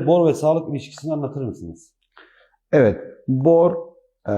Bor ve sağlık ilişkisini anlatır mısınız? Evet, bor e,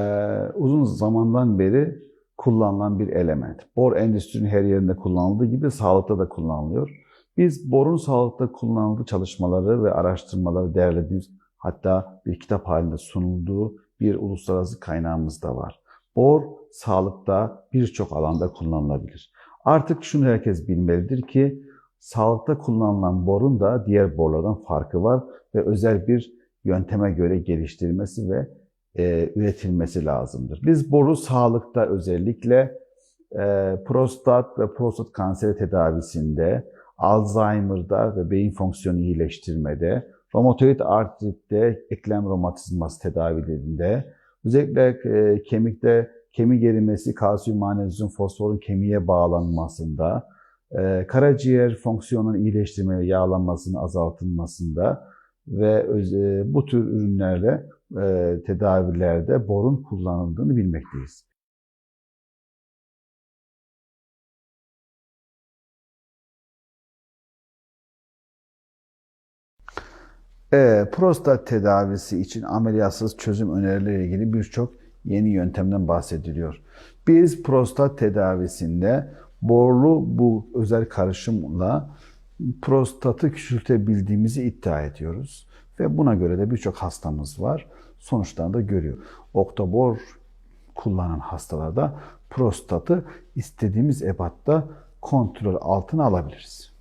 uzun zamandan beri kullanılan bir element. Bor endüstrinin her yerinde kullanıldığı gibi sağlıkta da kullanılıyor. Biz borun sağlıkta kullanıldığı çalışmaları ve araştırmaları değerlediğimiz hatta bir kitap halinde sunulduğu bir uluslararası kaynağımız da var. Bor sağlıkta birçok alanda kullanılabilir. Artık şunu herkes bilmelidir ki sağlıkta kullanılan borun da diğer borlardan farkı var ve özel bir yönteme göre geliştirilmesi ve e, üretilmesi lazımdır. Biz boru sağlıkta özellikle e, prostat ve prostat kanseri tedavisinde, Alzheimer'da ve beyin fonksiyonu iyileştirmede, romatoid artritte, eklem romatizması tedavilerinde, özellikle e, kemikte kemik erimesi, kalsiyum, magnezyum, fosforun kemiğe bağlanmasında, e, karaciğer fonksiyonunun iyileştirme yağlanmasının azaltılmasında ve e, bu tür ürünlerle e, tedavilerde borun kullanıldığını bilmekteyiz. E, prostat tedavisi için ameliyatsız çözüm önerileriyle ilgili birçok yeni yöntemden bahsediliyor. Biz prostat tedavisinde borlu bu özel karışımla prostatı küçültebildiğimizi iddia ediyoruz. Ve buna göre de birçok hastamız var. Sonuçlarını da görüyor. Oktobor kullanan hastalarda prostatı istediğimiz ebatta kontrol altına alabiliriz.